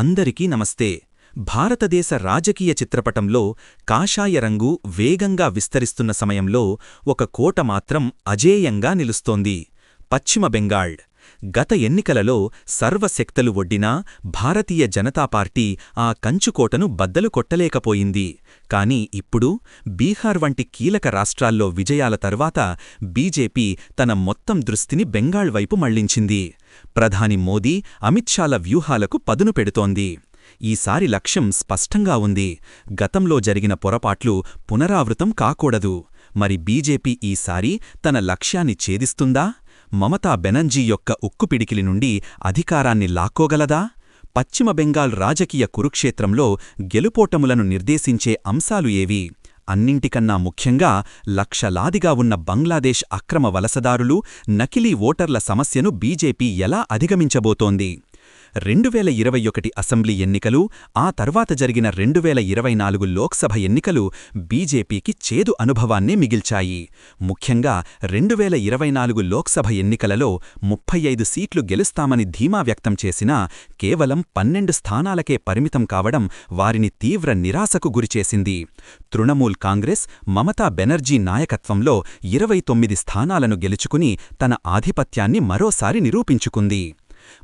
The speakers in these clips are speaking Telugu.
అందరికీ నమస్తే. భారతదేశ రాజకీయ చిత్రపటంలో కాషాయ రంగు వేగంగా విస్తరిస్తున్న సమయంలో ఒక కోట మాత్రం అజేయంగా నిలుస్తోంది. పశ్చిమ బెంగాళ్ గత ఎన్నికలలో సర్వశక్తలు ఒడ్డినా భారతీయ జనతా పార్టీ ఆ కంచుకోటను బద్దలు కొట్టలేకపోయింది. కాని ఇప్పుడు బీహార్ వంటి కీలక రాష్ట్రాల్లో విజయాల తర్వాత బీజేపీ తన మొత్తం దృష్టిని బెంగాళ్ వైపు మళ్ళించింది. ప్రధాని మోదీ అమిత్ షాల వ్యూహాలకు పదును పెడుతోంది. ఈసారి లక్ష్యం స్పష్టంగా ఉంది. గతంలో జరిగిన పొరపాట్లు పునరావృతం కాకూడదు. మరి బీజేపీ ఈసారి తన లక్ష్యాన్ని ఛేదిస్తుందా? మమతా బెనర్జీ యొక్క ఉక్కుపిడికిలి నుండి అధికారాన్ని లాక్కోగలదా? పశ్చిమ బెంగాల్ రాజకీయ కురుక్షేత్రంలో గెలుపోటములను నిర్దేశించే అంశాలు ఏవి? అన్నింటికన్నా ముఖ్యంగా లక్షలాదిగా ఉన్న బంగ్లాదేశ్ అక్రమ వలసదారులు నకిలీ ఓటర్ల సమస్యను బీజేపీ ఎలా అధిగమించబోతోంది? రెండు వేల ఇరవై ఒకటి అసెంబ్లీ ఎన్నికలు ఆ తర్వాత జరిగిన రెండు వేల ఇరవై నాలుగు లోక్సభ ఎన్నికలు బీజేపీకి చేదు అనుభవాన్నే మిగిల్చాయి. ముఖ్యంగా రెండు వేల ఇరవై నాలుగు లోక్సభ ఎన్నికలలో ముప్పై ఐదు సీట్లు గెలుస్తామని ధీమా వ్యక్తం చేసినా కేవలం పన్నెండు స్థానాలకే పరిమితం కావడం వారిని తీవ్ర నిరాశకు గురిచేసింది తృణమూల్ కాంగ్రెస్ మమతా బెనర్జీ నాయకత్వంలో ఇరవై తొమ్మిది స్థానాలను గెలుచుకుని తన ఆధిపత్యాన్ని మరోసారి నిరూపించుకుంది.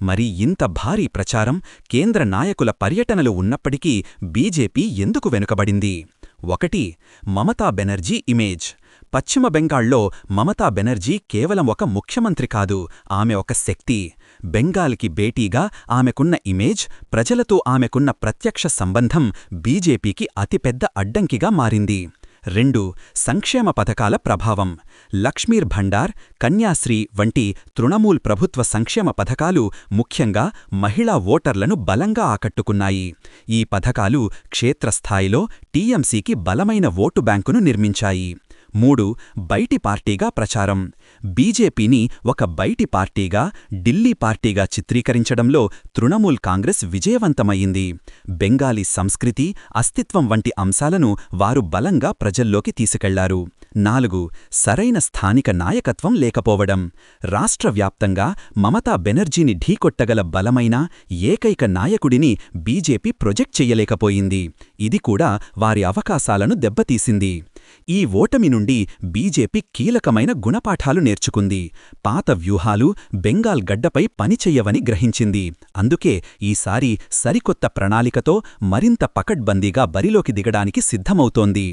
మరి ఇంత భారీ ప్రచారం కేంద్ర నాయకుల పర్యటనలు ఉన్నప్పటికీ బీజేపీ ఎందుకు వెనుకబడింది? ఒకటి మమతా బెనర్జీ ఇమేజ్. పశ్చిమ బెంగాల్లో మమతా బెనర్జీ కేవలం ఒక ముఖ్యమంత్రి కాదు ఆమె ఒక శక్తి. బెంగాల్కి భేటీగా ఆమెకున్న ఇమేజ్ ప్రజలతో ఆమెకున్న ప్రత్యక్ష సంబంధం బీజేపీకి అతిపెద్ద అడ్డంకిగా మారింది. రెండు సంక్షేమ పథకాల ప్రభావం. లక్ష్మీర్ భండార్ కన్యాశ్రీ వంటి తృణమూల్ ప్రభుత్వ సంక్షేమ పథకాలు ముఖ్యంగా మహిళా ఓటర్లను బలంగా ఆకట్టుకున్నాయి. ఈ పథకాలు క్షేత్రస్థాయిలో టీఎంసీకి బలమైన ఓటు బ్యాంకును నిర్మించాయి. మూడు బయటి పార్టీగా ప్రచారం. బీజేపీని ఒక బైటి పార్టీగా ఢిల్లీ పార్టీగా చిత్రీకరించడంలో తృణమూల్ కాంగ్రెస్ విజయవంతమయ్యింది. బెంగాలీ సంస్కృతి అస్తిత్వం వంటి అంశాలను వారు బలంగా ప్రజల్లోకి తీసుకెళ్ళారు. నాలుగు సరైన స్థానిక నాయకత్వం లేకపోవడం. రాష్ట్ర వ్యాప్తంగా మమతా బెనర్జీని ఢీకొట్టగల బలమైన ఏకైక నాయకుడిని బీజేపీ ప్రొజెక్ట్ చెయ్యలేకపోయింది ఇది కూడా వారి అవకాశాలను దెబ్బతీసింది. ఈ ఓటమి నుండి బీజేపీ కీలకమైన గుణపాఠాలు నేర్చుకుంది. పాత వ్యూహాలు బెంగాల్ గడ్డపై పనిచెయ్యవని గ్రహించింది. అందుకే ఈసారి సరికొత్త ప్రణాళికతో మరింత పకడ్బందీగా బరిలోకి దిగడానికి సిద్ధమవుతోంది.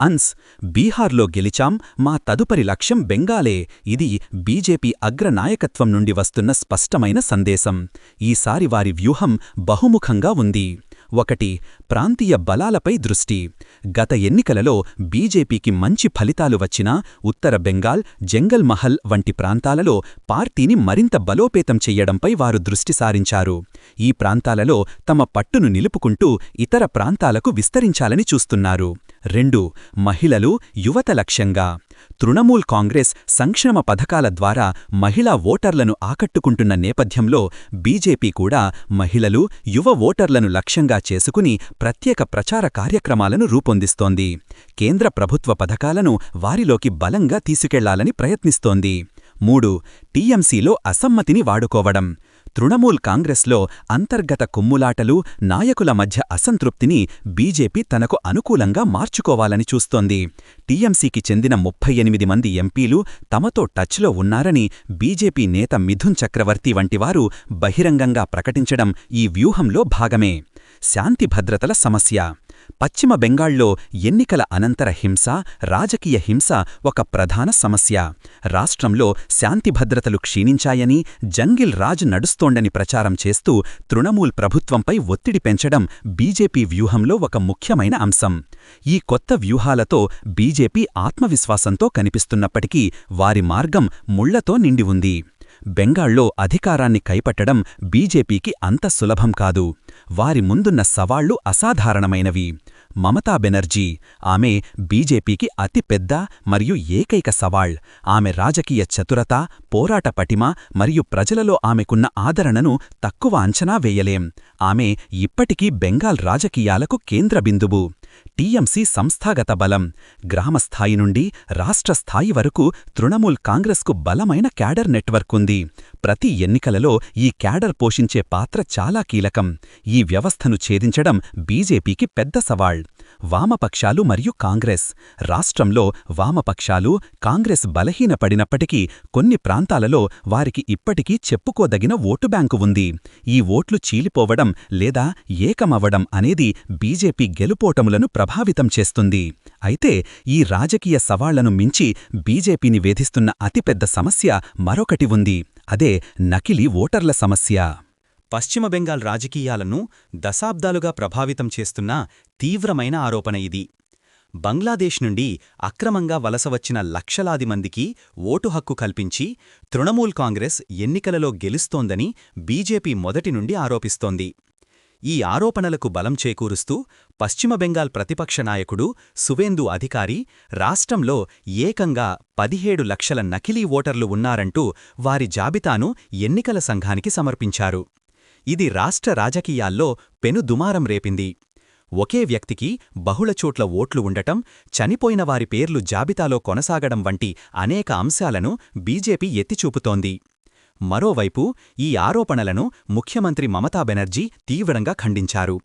అన్స్ బీహార్లో గెలిచాం మా తదుపరి లక్ష్యం బెంగాలే. ఇది బీజేపీ అగ్రనాయకత్వం నుండి వస్తున్న స్పష్టమైన సందేశం. ఈసారి వారి వ్యూహం బహుముఖంగా ఉంది. ఒకటి ప్రాంతీయ బలాలపై దృష్టి. గత ఎన్నికలలో బీజేపీకి మంచి ఫలితాలు వచ్చినా ఉత్తర బెంగాల్ జంగల్ మహల్ వంటి ప్రాంతాలలో పార్టీని మరింత బలోపేతం చెయ్యడంపై వారు దృష్టి సారించారు. ఈ ప్రాంతాలలో తమ పట్టును నిలుపుకుంటూ ఇతర ప్రాంతాలకు విస్తరించాలని చూస్తున్నారు. రెండు మహిళలు యువత లక్ష్యంగా తృణమూల్ కాంగ్రెస్ సంక్షేమ పథకాల ద్వారా మహిళా ఓటర్లను ఆకట్టుకుంటున్న నేపథ్యంలో బీజేపీ కూడా మహిళలు యువ ఓటర్లను లక్ష్యంగా చేసుకుని ప్రత్యేక ప్రచార కార్యక్రమాలను రూపొందిస్తోంది. కేంద్ర ప్రభుత్వ పథకాలను వారిలోకి బలంగా తీసుకెళ్ళాలని ప్రయత్నిస్తోంది. మూడు టీఎంసీలో అసమ్మతిని వాడుకోవడం. తృణమూల్ కాంగ్రెస్లో అంతర్గత కుమ్ములాటలు నాయకుల మధ్య అసంతృప్తిని బీజేపీ తనకు అనుకూలంగా మార్చుకోవాలని చూస్తోంది. టీఎంసీకి చెందిన ముప్పై ఎనిమిది మంది ఎంపీలు తమతో టచ్లో ఉన్నారని బీజేపీ నేత మిథున్ చక్రవర్తి వంటివారు బహిరంగంగా ప్రకటించడం ఈ వ్యూహంలో భాగమే. శాంతి భద్రతల సమస్య. పశ్చిమ బెంగాల్లో ఎన్నికల అనంతర హింస రాజకీయ హింస ఒక ప్రధాన సమస్య. రాష్ట్రంలో శాంతిభద్రతలు క్షీణించాయని జంగిల్ రాజ్ నడుస్తోండని ప్రచారం చేస్తూ తృణమూల్ ప్రభుత్వంపై ఒత్తిడి పెంచడం బీజేపీ వ్యూహంలో ఒక ముఖ్యమైన అంశం. ఈ కొత్త వ్యూహాలతో బీజేపీ ఆత్మవిశ్వాసంతో కనిపిస్తున్నప్పటికీ వారి మార్గం ముళ్ళతో నిండి ఉంది. బెంగాల్లో అధికారాన్ని కైపట్టడం బీజేపీకి అంత సులభం కాదు. వారి ముందున్న సవాళ్ళు అసాధారణమైనవి. మమతా బెనర్జీ ఆమె బీజేపీకి అతిపెద్ద మరియు ఏకైక సవాళ్ ఆమె రాజకీయ చతురత పోరాట పటిమ మరియు ప్రజలలో ఆమెకున్న ఆదరణను తక్కువ అంచనా వేయలేం. ఆమె ఇప్పటికీ బెంగాల్ రాజకీయాలకు కేంద్ర బిందువు. టీఎంసీ సంస్థాగత బలం. గ్రామస్థాయి నుండి రాష్ట్ర స్థాయి వరకు తృణమూల్ కాంగ్రెస్కు బలమైన క్యాడర్ నెట్వర్క్ ఉంది ప్రతి ఎన్నికలలో ఈ క్యాడర్ పోషించే పాత్ర చాలా కీలకం. ఈ వ్యవస్థను ఛేదించడం బీజేపీకి పెద్ద సవాల్. వామపక్షాలు మరియు కాంగ్రెస్. రాష్ట్రంలో వామపక్షాలు కాంగ్రెస్ బలహీనపడినప్పటికీ కొన్ని ప్రాంతాలలో వారికి ఇప్పటికీ చెప్పుకోదగిన ఓటు బ్యాంకు ఉంది. ఈ ఓట్లు చీలిపోవడం లేదా ఏకమవ్వడం అనేది బీజేపీ గెలుపోటములను ప్రభావితం చేస్తుంది. అయితే ఈ రాజకీయ సవాళ్ళను మించి బీజేపీని వేధిస్తున్న అతిపెద్ద సమస్య మరొకటి ఉంది. అదే నకిలీ ఓటర్ల సమస్య. పశ్చిమ బెంగాల్ రాజకీయాలను దశాబ్దాలుగా ప్రభావితం చేస్తున్న తీవ్రమైన ఆరోపణ ఇది. బంగ్లాదేశ్ నుండి అక్రమంగా వలస వచ్చిన లక్షలాది మందికి ఓటు హక్కు కల్పించి తృణమూల్ కాంగ్రెస్ ఎన్నికలలో గెలుస్తోందని బీజేపీ మొదటి నుండి ఆరోపిస్తోంది. ఈ ఆరోపణలకు బలం చేకూరుస్తూ పశ్చిమ బెంగాల్ ప్రతిపక్ష నాయకుడు సువేందు అధికారి రాష్ట్రంలో ఏకంగా పదిహేడు లక్షల నకిలీ ఓటర్లు ఉన్నారంటూ వారి జాబితాను ఎన్నికల సంఘానికి సమర్పించారు. ఇది రాష్ట్ర రాజకీయాల్లో పెను దుమారం రేపింది. ఒకే వ్యక్తికి బహుళచోట్ల ఓట్లు ఉండటం చనిపోయిన వారి పేర్లు జాబితాలో కొనసాగడం వంటి అనేక అంశాలను బీజేపీ ఎత్తిచూపుతోంది. మరోవైపు ఈ ఆరోపణలను ముఖ్యమంత్రి మమతా బెనర్జీ తీవ్రంగా ఖండించారు.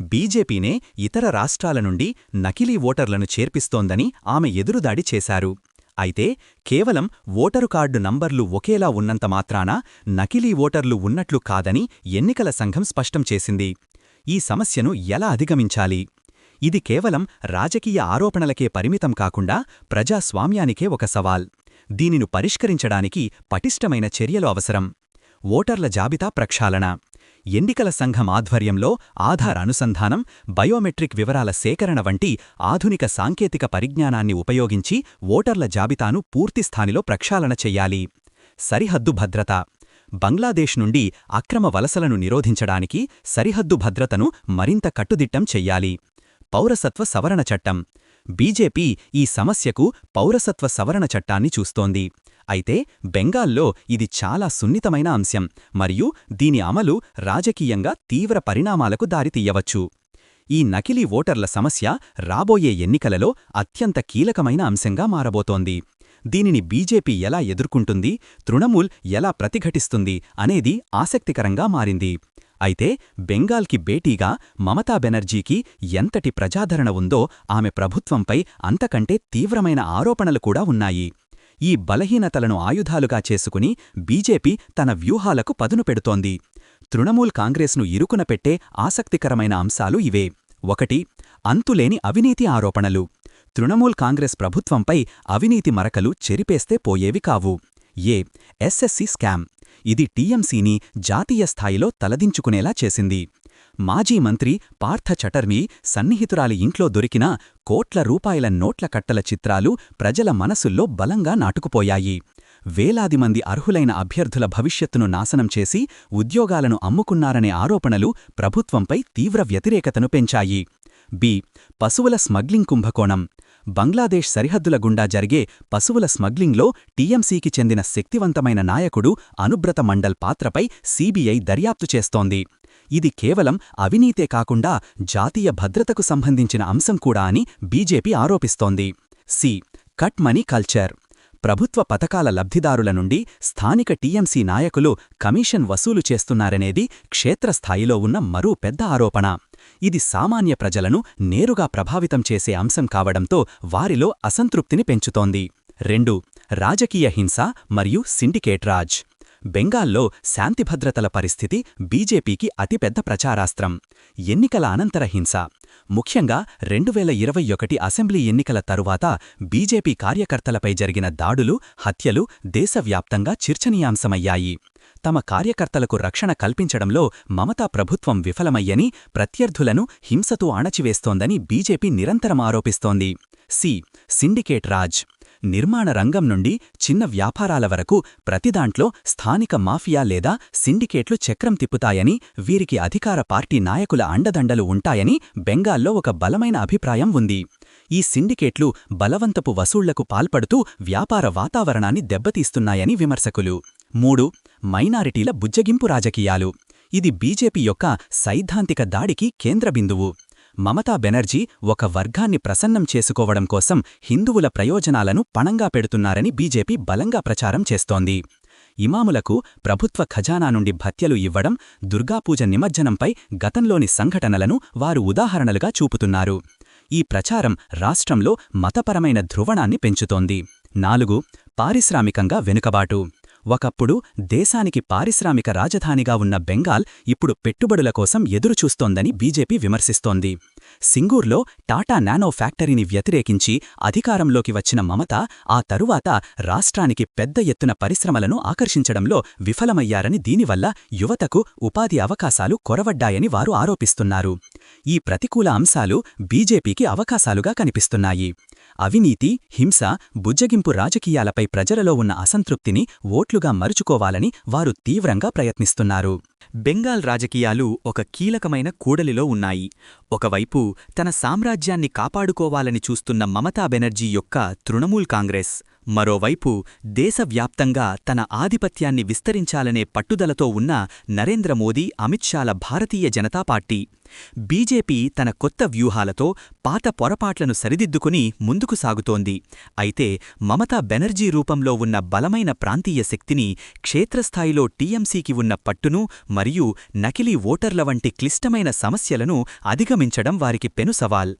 బీజేపీనే ఇతర రాష్ట్రాల నుండి నకిలీ ఓటర్లను చేర్పిస్తోందని ఆమె ఎదురుదాడి చేశారు. అయితే కేవలం ఓటరు కార్డు నంబర్లు ఒకేలా ఉన్నంత మాత్రాన నకిలీ ఓటర్లు ఉన్నట్లు కాదని ఎన్నికల సంఘం స్పష్టం చేసింది. ఈ సమస్యను ఎలా అధిగమించాలి? ఇది కేవలం రాజకీయ ఆరోపణలకే పరిమితం కాకుండా ప్రజాస్వామ్యానికే ఒక సవాల్. దీనిను పరిష్కరించడానికి పటిష్టమైన చర్యలు అవసరం. ఓటర్ల జాబితా ప్రక్షాళన. ఎన్నికల సంఘం ఆధ్వర్యంలో ఆధార్ అనుసంధానం బయోమెట్రిక్ వివరాల సేకరణ వంటి ఆధునిక సాంకేతిక పరిజ్ఞానాన్ని ఉపయోగించి ఓటర్ల జాబితాను పూర్తిస్థానిలో ప్రక్షాళన చెయ్యాలి సరిహద్దు భద్రత. బంగ్లాదేశ్ నుండి అక్రమ వలసలను నిరోధించడానికి సరిహద్దు భద్రతను మరింత కట్టుదిట్టం చెయ్యాలి పౌరసత్వ సవరణ చట్టం. బీజేపీ ఈ సమస్యకు పౌరసత్వ సవరణ చట్టాన్ని చూస్తోంది. అయితే బెంగాల్లో ఇది చాలా సున్నితమైన అంశం మరియు దీని అమలు రాజకీయంగా తీవ్ర పరిణామాలకు దారితీయవచ్చు. ఈ నకిలీ ఓటర్ల సమస్య రాబోయే ఎన్నికలలో అత్యంత కీలకమైన అంశంగా మారబోతోంది. దీనిని బీజేపీ ఎలా ఎదుర్కొంటుంది తృణమూల్ ఎలా ప్రతిఘటిస్తుంది అనేది ఆసక్తికరంగా మారింది. అయితే బెంగాల్కి భేటీగా మమతా బెనర్జీకి ఎంతటి ప్రజాదరణ ఉందో ఆమె ప్రభుత్వంపై అంతకంటే తీవ్రమైన ఆరోపణలు కూడా ఉన్నాయి. ఈ బలహీనతలను ఆయుధాలుగా చేసుకుని బీజేపీ తన వ్యూహాలకు పదును పెడుతోంది. తృణమూల్ కాంగ్రెస్ను ఇరుకున పెట్టే ఆసక్తికరమైన అంశాలు ఇవే. ఒకటి అంతులేని అవినీతి ఆరోపణలు. తృణమూల్ కాంగ్రెస్ ప్రభుత్వంపై అవినీతి మరకలు చెరిపేస్తే పోయేవి కావు. A SSC scam. ఇది టీఎంసీని జాతీయ స్థాయిలో తలదించుకునేలా చేసింది. మాజీ మంత్రి పార్థ చటర్మీ సన్నిహితురాలి ఇంట్లో దొరికిన కోట్ల రూపాయల నోట్ల కట్టల చిత్రాలు ప్రజల మనసుల్లో బలంగా నాటుకుపోయాయి. వేలాది మంది అర్హులైన అభ్యర్థుల భవిష్యత్తును నాశనం చేసి ఉద్యోగాలను అమ్ముకున్నారనే ఆరోపణలు ప్రభుత్వంపై తీవ్ర వ్యతిరేకతను పెంచాయి. బి. పశువుల స్మగ్లింగ్ కుంభకోణం. బంగ్లాదేశ్ సరిహద్దుల గుండా జరిగే పశువుల స్మగ్లింగ్లో టీఎంసీకి చెందిన శక్తివంతమైన నాయకుడు అనుబ్రత మండల్ పాత్రపై సీబీఐ దర్యాప్తు చేస్తోంది. ఇది కేవలం అవినీతే కాకుండా జాతీయ భద్రతకు సంబంధించిన అంశం కూడా అని బీజేపీ ఆరోపిస్తోంది. సి. Cut money culture. ప్రభుత్వ పథకాల లబ్ధిదారుల నుండి స్థానిక టీఎంసీ నాయకులు కమిషన్ వసూలు చేస్తున్నారనేది క్షేత్రస్థాయిలో ఉన్న మరో పెద్ద ఆరోపణ. ఇది సామాన్య ప్రజలను నేరుగా ప్రభావితం చేసే అంశం కావడంతో వారిలో అసంతృప్తిని పెంచుతోంది. రెండు. రాజకీయ హింస మరియు సిండికేట్ రాజ్. బెంగాల్లో శాంతిభద్రతల పరిస్థితి బీజేపీకి అతిపెద్ద ప్రచారాస్త్రం. ఎన్నికల అనంతర హింస. ముఖ్యంగా రెండు వేల ఇరవై ఒకటి అసెంబ్లీ ఎన్నికల తరువాత బీజేపీ కార్యకర్తలపై జరిగిన దాడులు హత్యలు దేశవ్యాప్తంగా చర్చనీయాంశమయ్యాయి. తమ కార్యకర్తలకు రక్షణ కల్పించడంలో మమతా ప్రభుత్వం విఫలమయ్యని ప్రత్యర్థులను హింసతో అణచివేస్తోందని బీజేపీ నిరంతరం ఆరోపిస్తోంది. సి. సిండికేట్ రాజ్. నిర్మాణ రంగం నుండి చిన్న వ్యాపారాల వరకు ప్రతిదాంట్లో స్థానిక మాఫియా లేదా సిండికేట్లు చక్రం తిప్పుతాయని వీరికి అధికార పార్టీ నాయకుల అండదండలు ఉంటాయని బెంగాల్లో ఒక బలమైన అభిప్రాయం ఉంది. ఈ సిండికేట్లు బలవంతపు వసూళ్ళకు పాల్పడుతూ వ్యాపార వాతావరణాన్ని దెబ్బతీస్తున్నాయని విమర్శకులు. మూడు మైనారిటీల బుజ్జగింపు రాజకీయాలు. ఇది బీజేపీ యొక్క సైద్ధాంతిక దాడికి కేంద్రబిందువు మమతా బెనర్జీ ఒక వర్గాన్ని ప్రసన్నం చేసుకోవడం కోసం హిందువుల ప్రయోజనాలను పణంగా పెడుతున్నారని బీజేపీ బలంగా ప్రచారం చేస్తోంది. ఇమాములకు ప్రభుత్వ ఖజానా నుండి భత్యలు ఇవ్వడం దుర్గాపూజ నిమజ్జనంపై గతంలోని సంఘటనలను వారు ఉదాహరణలుగా చూపుతున్నారు. ఈ ప్రచారం రాష్ట్రంలో మతపరమైన ధ్రువణాన్ని పెంచుతోంది. నాలుగు పారిశ్రామికంగా వెనుకబాటు. ఒకప్పుడు దేశానికి పారిశ్రామిక రాజధానిగా ఉన్న బెంగాల్ ఇప్పుడు పెట్టుబడుల కోసం ఎదురుచూస్తోందని బీజేపీ విమర్శిస్తోంది. సింగూర్లో టాటా నానో ఫ్యాక్టరీని వ్యతిరేకించి అధికారంలోకి వచ్చిన మమత ఆ తరువాత రాష్ట్రానికి పెద్ద ఎత్తున పరిశ్రమలను ఆకర్షించడంలో విఫలమయ్యారని దీనివల్ల యువతకు ఉపాధి అవకాశాలు కొరవడ్డాయని వారు ఆరోపిస్తున్నారు. ఈ ప్రతికూల అంశాలు బీజేపీకి అవకాశాలుగా కనిపిస్తున్నాయి. అవినీతి హింస బుజ్జగింపు రాజకీయాలపై ప్రజలలో ఉన్న అసంతృప్తిని ఓట్లుగా మరుచుకోవాలని వారు తీవ్రంగా ప్రయత్నిస్తున్నారు. బెంగాల్ రాజకీయాలు ఒక కీలకమైన కూడలిలో ఉన్నాయి. ఒకవైపు తన సామ్రాజ్యాన్ని కాపాడుకోవాలని చూస్తున్న మమతా బెనర్జీ యొక్క తృణమూల్ కాంగ్రెస్ మరోవైపు దేశవ్యాప్తంగా తన ఆధిపత్యాన్ని విస్తరించాలనే పట్టుదలతో ఉన్న నరేంద్ర మోదీ అమిత్ షాల భారతీయ జనతా పార్టీ. బీజేపీ తన కొత్త వ్యూహాలతో పాత పొరపాట్లను సరిదిద్దుకుని ముందుకు సాగుతోంది. అయితే మమతా బెనర్జీ రూపంలో ఉన్న బలమైన ప్రాంతీయ శక్తిని క్షేత్రస్థాయిలో టీఎంసీకి ఉన్న పట్టును మరియు నకిలీ ఓటర్ల వంటి క్లిష్టమైన సమస్యలను అధిగమించడం వారికి పెను సవాల్.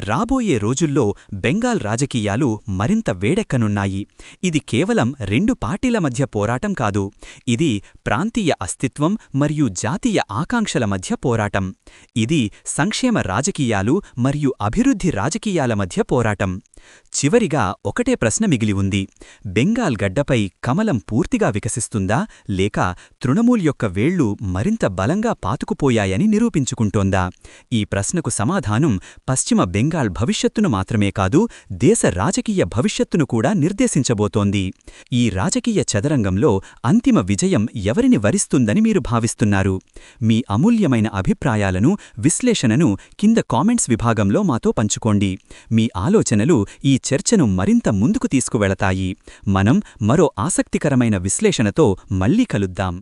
రాబోయే రోజుల్లో బెంగాల్ రాజకీయాలు మరింత వేడెక్కనున్నాయి. ఇది కేవలం రెండు పార్టీల మధ్య పోరాటం కాదు. ఇది ప్రాంతీయ అస్తిత్వం మరియు జాతీయ ఆకాంక్షల మధ్య పోరాటం. ఇది సంక్షేమ రాజకీయాలు మరియు అభివృద్ధి రాజకీయాల మధ్య పోరాటం. చివరిగా ఒకటే ప్రశ్న మిగిలి ఉంది. బెంగాల్ గడ్డపై కమలం పూర్తిగా వికసిస్తుందా? లేక తృణమూల్ యొక్క వేళ్ళు మరింత బలంగా పాతుకుపోయాయని నిరూపించుకుంటోందా? ఈ ప్రశ్నకు సమాధానం పశ్చిమ బెంగాల్ భవిష్యత్తును మాత్రమే కాదు దేశ రాజకీయ భవిష్యత్తును కూడా నిర్దేశించబోతోంది. ఈ రాజకీయ చదరంగంలో అంతిమ విజయం ఎవరిని వరిస్తుందని మీరు భావిస్తున్నారు? మీ అమూల్యమైన అభిప్రాయాలను విశ్లేషణను కింద కామెంట్స్ విభాగంలో మాతో పంచుకోండి. మీ ఆలోచనలు ఈ చర్చను మరింత ముందుకు తీసుకువెళతాయి. మనం మరో ఆసక్తికరమైన విశ్లేషణతో మళ్ళీ కలుద్దాం.